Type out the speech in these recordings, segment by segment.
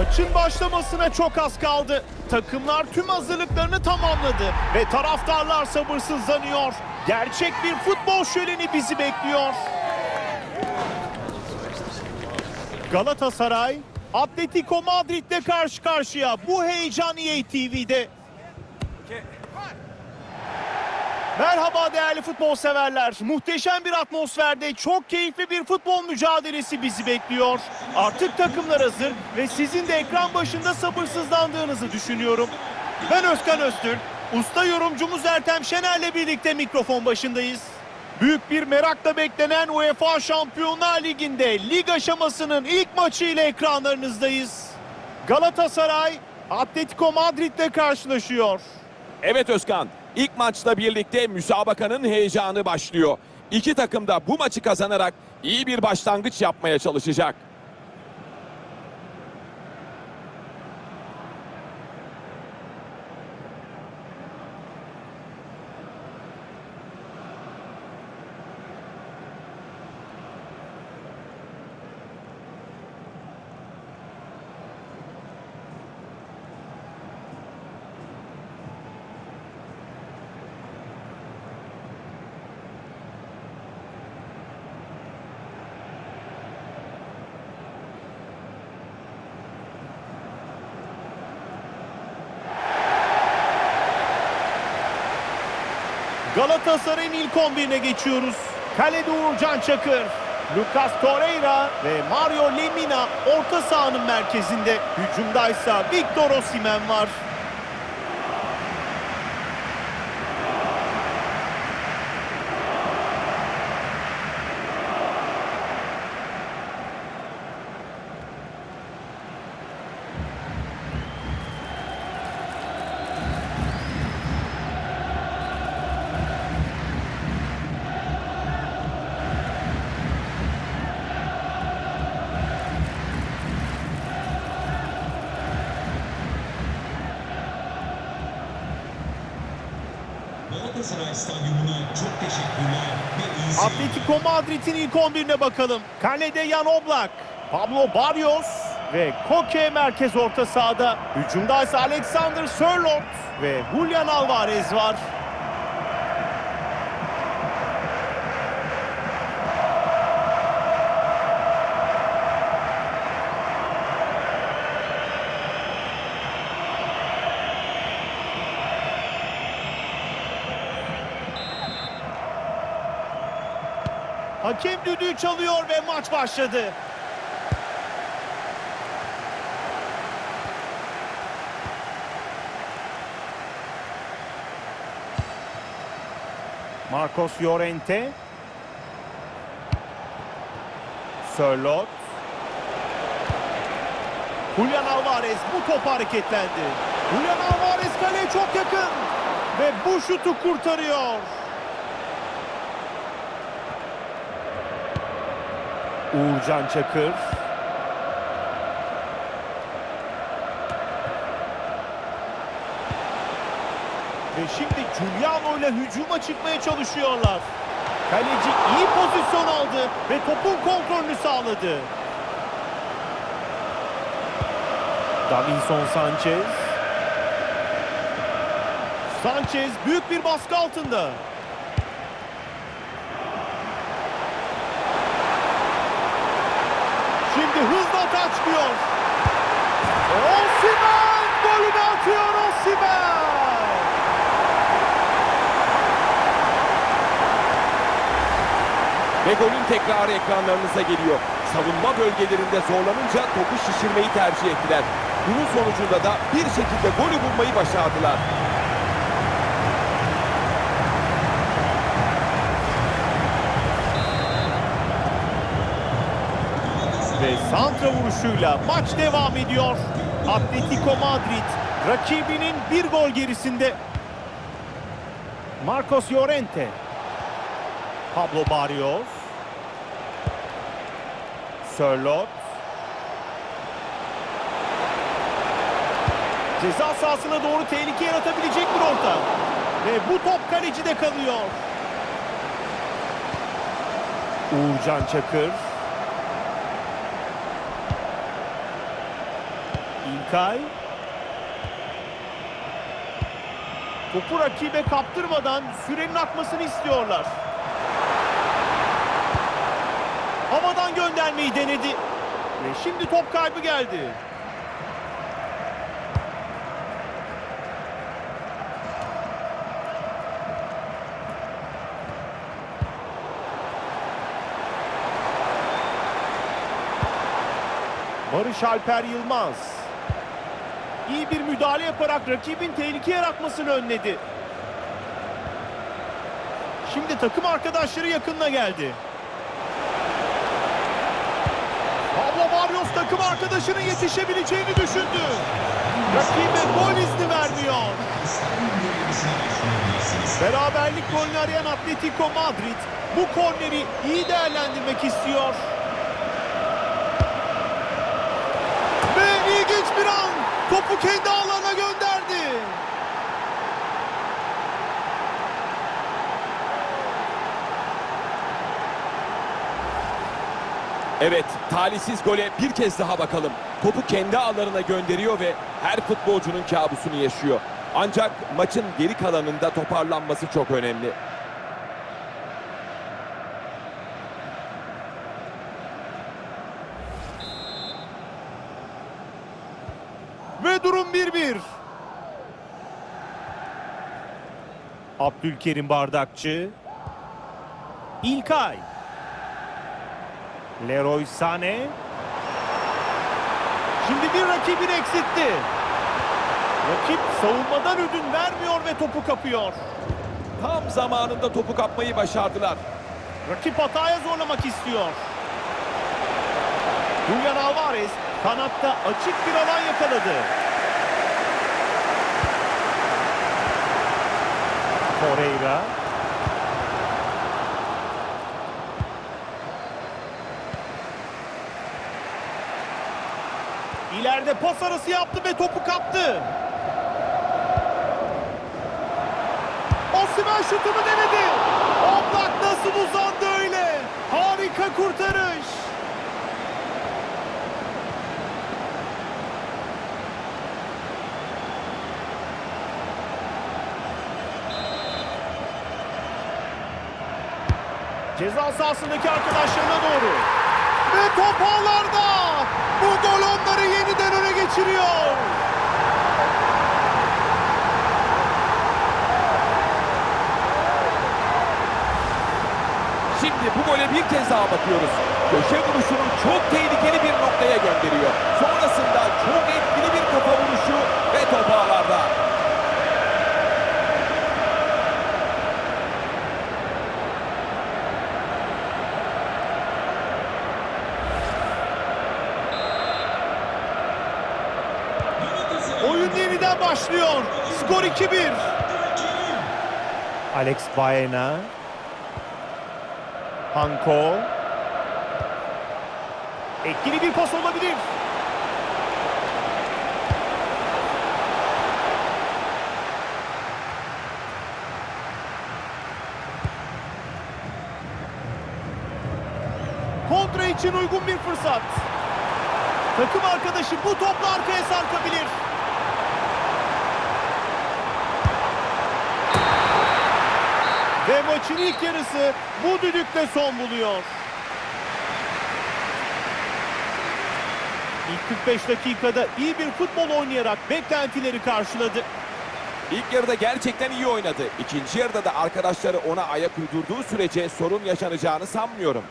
Maçın başlamasına çok az kaldı. Takımlar tüm hazırlıklarını tamamladı ve taraftarlar sabırsızlanıyor. Gerçek bir futbol şöleni bizi bekliyor. Galatasaray, Atletico Madrid'le karşı karşıya. Bu heyecan EA TV'de. Merhaba değerli futbol severler. Muhteşem bir atmosferde çok keyifli bir futbol mücadelesi bizi bekliyor. Artık takımlar hazır ve sizin de ekran başında sabırsızlandığınızı düşünüyorum. Ben Özkan Öztürk, usta yorumcumuz Ertem Şener'le birlikte mikrofon başındayız. Büyük bir merakla beklenen UEFA Şampiyonlar Ligi'nde lig aşamasının ilk maçı ile ekranlarınızdayız. Galatasaray, Atletico Madrid'le karşılaşıyor. Evet Özkan, ilk maçla birlikte müsabakanın heyecanı başlıyor. İki takım da bu maçı kazanarak iyi bir başlangıç yapmaya çalışacak. Galatasaray'ın ilk 11'ine geçiyoruz. Kalede Uğurcan Çakır, Lucas Torreira ve Mario Lemina orta sahanın merkezinde. Hücumdaysa Victor Osimhen var. Galatasaray Stadyumuna çok teşekkürler ve iyi. Atletico Madrid'in ilk 11'ine bakalım. Kalede Jan Oblak, Pablo Barrios ve Koke merkez orta sahada. Hücumdaysa Alexander Sörloth ve Julian Alvarez var. Hakem düdüğü çalıyor ve maç başladı. Marcos Llorente. Sörloth. Julian Alvarez bu top hareketlendi. Julian Alvarez kaleye çok yakın. Ve bu şutu kurtarıyor. Uğurcan Çakır. Ve şimdi Giuliano ile hücuma çıkmaya çalışıyorlar. Kaleci iyi pozisyon aldı ve topun kontrolünü sağladı. Davinson Sanchez. Sanchez büyük bir baskı altında. Çıkıyor. Osimhen golünü atıyor Osimhen. Ve golün tekrarı ekranlarınıza geliyor. Savunma bölgelerinde zorlanınca topu şişirmeyi tercih ettiler. Bunun sonucunda da bir şekilde golü bulmayı başardılar. Ve santra vuruşuyla maç devam ediyor. Atletico Madrid rakibinin bir gol gerisinde. Marcos Llorente. Pablo Barrios. Sörloth. Ceza sahasına doğru tehlike yaratabilecek bir orta. Ve bu top kalecide kalıyor. Uğurcan Çakır. İlkay. Topu rakibe kaptırmadan sürenin akmasını istiyorlar. Havadan göndermeyi denedi. Ve şimdi top kaybı geldi. Barış Alper Yılmaz. İyi bir müdahale yaparak rakibin tehlike yaratmasını önledi. Şimdi takım arkadaşları yakınına geldi. Pablo Barrios takım arkadaşının yetişebileceğini düşündü. Rakibe gol izni vermiyor. Beraberlik golünü arayan Atletico Madrid bu korneri iyi değerlendirmek istiyor. Ve ilginç bir an topu kendi ağlarına gönderdi. Evet, talihsiz gole bir kez daha bakalım. Topu kendi ağlarına gönderiyor ve her futbolcunun kabusunu yaşıyor. Ancak maçın geri kalanında toparlanması çok önemli. Ve durum 1-1. Abdülkerim Bardakçı. İlkay. Leroy Sané. Şimdi bir rakibini eksitti. Rakip savunmadan ödün vermiyor ve topu kapıyor. Tam zamanında topu kapmayı başardılar. Rakip hataya zorlamak istiyor. Julian Alvarez kanatta açık bir alan yakaladı. Torreira. İleride pas arası yaptı ve topu kaptı. Osimhen şutunu denedi. Oblak nasıl uzandı öyle? Harika kurtarış. Ceza sahasındaki arkadaşlarına doğru. Ve top ağlarda. Bu gol onları yeniden öne geçiriyor. Şimdi bu gole bir kez daha bakıyoruz. Köşe vuruşunu çok tehlikeli bir noktaya gönderiyor. Sonrasında çok etkili bir kafa vuruşu ve top ağlarda. Galatasaray Oyun yeniden başlıyor. Skor 2-1. Hakim. Alex Baena. Hanko. Etkili bir pas olabilir. Kontra için uygun bir fırsat. Takım arkadaşı bu topla arkaya sarkabilir. Ve maçın ilk yarısı bu düdükle son buluyor. İlk 45 dakikada iyi bir futbol oynayarak beklentileri karşıladı. İlk yarıda gerçekten iyi oynadı. İkinci yarıda da arkadaşları ona ayak uydurduğu sürece sorun yaşanacağını sanmıyorum.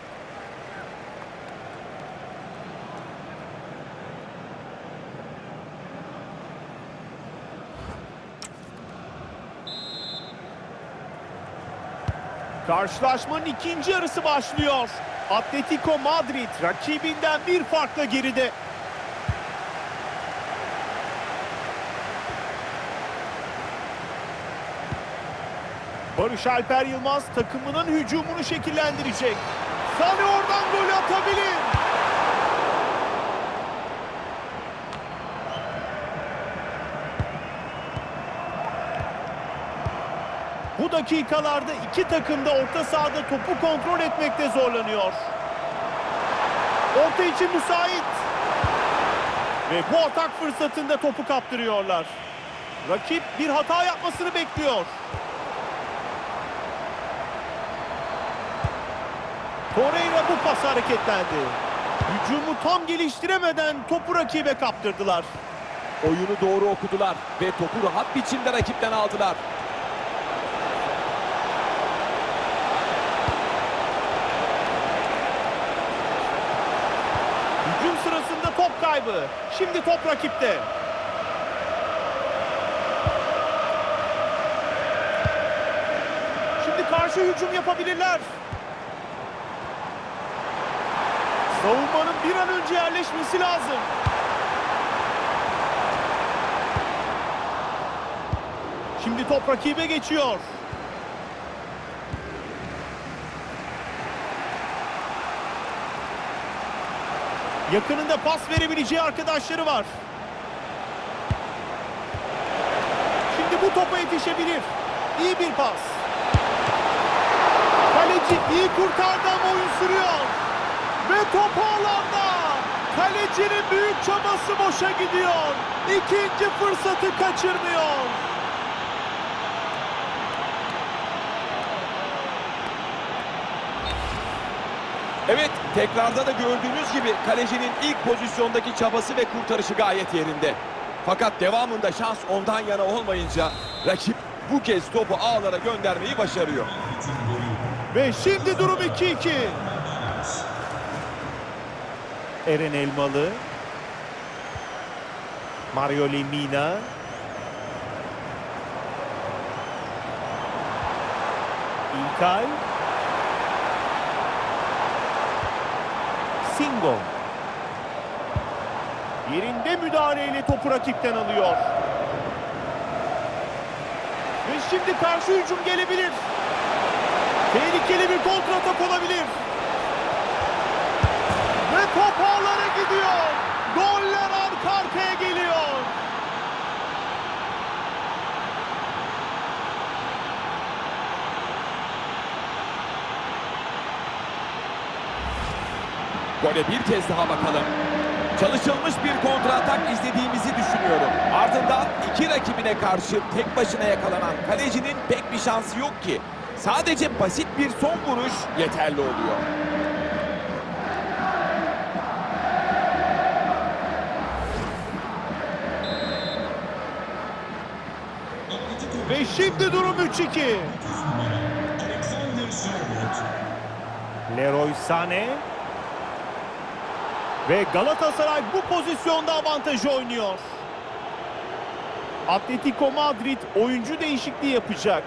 Karşılaşmanın ikinci yarısı başlıyor. Atletico Madrid rakibinden bir farkla geride. Barış Alper Yılmaz takımının hücumunu şekillendirecek. Sane oradan gol atabilir. Bu dakikalarda iki takım da orta sahada topu kontrol etmekte zorlanıyor. Orta için müsait. Ve bu atak fırsatında topu kaptırıyorlar. Rakip bir hata yapmasını bekliyor. Torreira bu pas hareketlendi. Hücumu tam geliştiremeden topu rakibe kaptırdılar. Oyunu doğru okudular ve topu rahat biçimde rakipten aldılar. Hücum sırasında top kaybı. Şimdi top rakipte. Şimdi karşı hücum yapabilirler. Savunmanın bir an önce yerleşmesi lazım. Şimdi top rakibe geçiyor. Yakınında pas verebileceği arkadaşları var. Şimdi bu topa yetişebilir. İyi bir pas. Kaleci iyi kurtardı ama oyun sürüyor. Ve top ağlarda. Kalecinin büyük çabası boşa gidiyor. İkinci fırsatı kaçırmıyor. Evet, tekrarda da gördüğünüz gibi kalecinin ilk pozisyondaki çabası ve kurtarışı gayet yerinde. Fakat devamında şans ondan yana olmayınca rakip bu kez topu ağlara göndermeyi başarıyor. Ve şimdi durum 2-2. Eren Elmalı. Mario Lemina. İlkay. Singo. Yerinde müdahaleyle topu rakipten alıyor. Ve şimdi karşı hücum gelebilir. Tehlikeli bir kontratak olabilir. Ve top ağlara gidiyor. Goller arka arkaya geliyor. Gole bir kez daha bakalım. Çalışılmış bir kontratak izlediğimizi düşünüyorum. Ardından iki rakibine karşı tek başına yakalanan kalecinin pek bir şansı yok ki. Sadece basit bir son vuruş yeterli oluyor. Ve şimdi durum 3-2. Alexander Sörloth. Leroy Sané. Ve Galatasaray bu pozisyonda avantajı oynuyor. Atletico Madrid oyuncu değişikliği yapacak.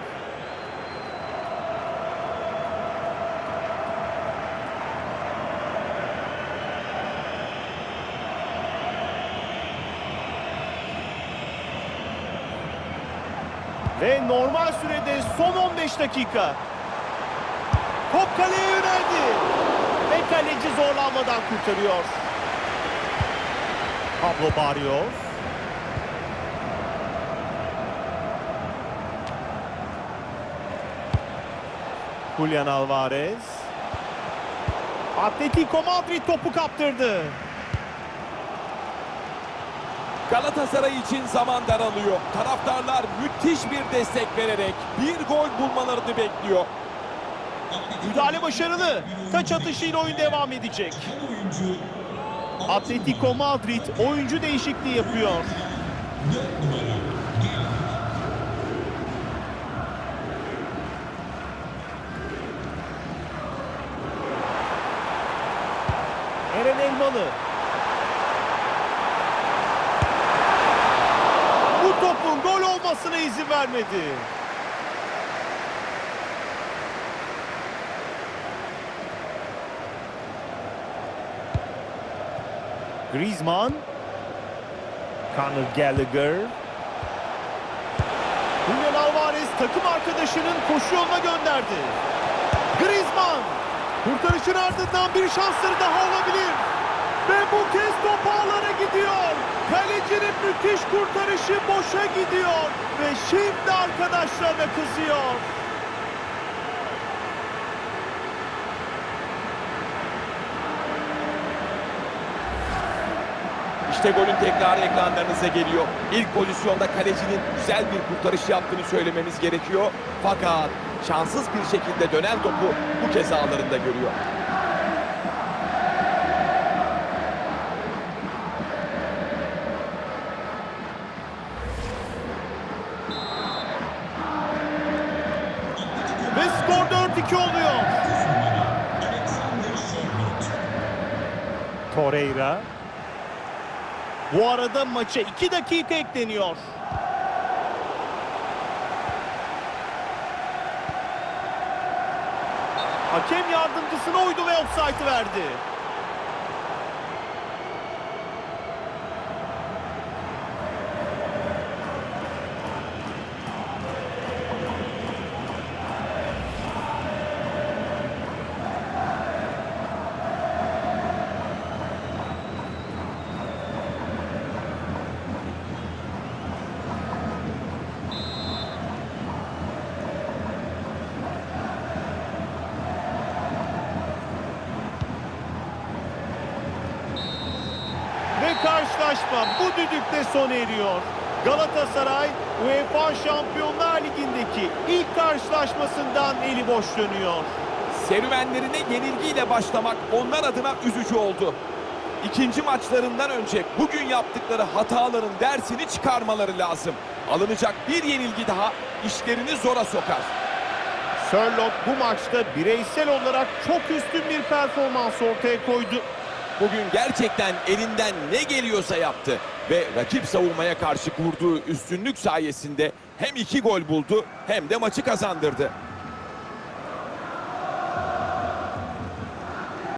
Ve normal sürede son 15 dakika. Top kaleye yöneldi. Ve kaleci zorlanmadan kurtarıyor. Pablo Barrios. Julian Alvarez. Atletico Madrid topu kaptırdı. Galatasaray için zaman daralıyor. Taraftarlar müthiş bir destek vererek bir gol bulmalarını bekliyor. Müdahale başarılı. Taç atışıyla oyun devam edecek. Atletico Madrid oyuncu değişikliği yapıyor. 4 numara Gel. Eren Elmalı. Bu topun gol olmasına izin vermedi. Griezmann. Conor Gallagher. Julian Alvarez takım arkadaşının koşu yoluna gönderdi. Griezmann. Kurtarışın ardından bir şansları daha olabilir. Ve bu kez top ağlara gidiyor. Kalecinin müthiş kurtarışı boşa gidiyor. Ve şimdi arkadaşlarına kızıyor. İşte golün tekrarı ekranlarınıza geliyor. İlk pozisyonda kalecinin güzel bir kurtarış yaptığını söylememiz gerekiyor. Fakat şanssız bir şekilde dönen topu bu kez ağlarında görüyor. Ve skor 4-2 oluyor. Torreira. Bu arada maça 2 dakika ekleniyor. Hakem yardımcısına uydu ve offside'ı verdi. Ve karşılaşma bu düdükte sona eriyor. Galatasaray UEFA Şampiyonlar Ligi'ndeki ilk karşılaşmasından eli boş dönüyor. Serüvenlerine yenilgiyle başlamak onlar adına üzücü oldu. İkinci maçlarından önce bugün yaptıkları hataların dersini çıkarmaları lazım. Alınacak bir yenilgi daha işlerini zora sokar. Sherlock bu maçta bireysel olarak çok üstün bir performans ortaya koydu. Bugün gerçekten elinden ne geliyorsa yaptı ve rakip savunmaya karşı kurduğu üstünlük sayesinde hem iki gol buldu hem de maçı kazandırdı.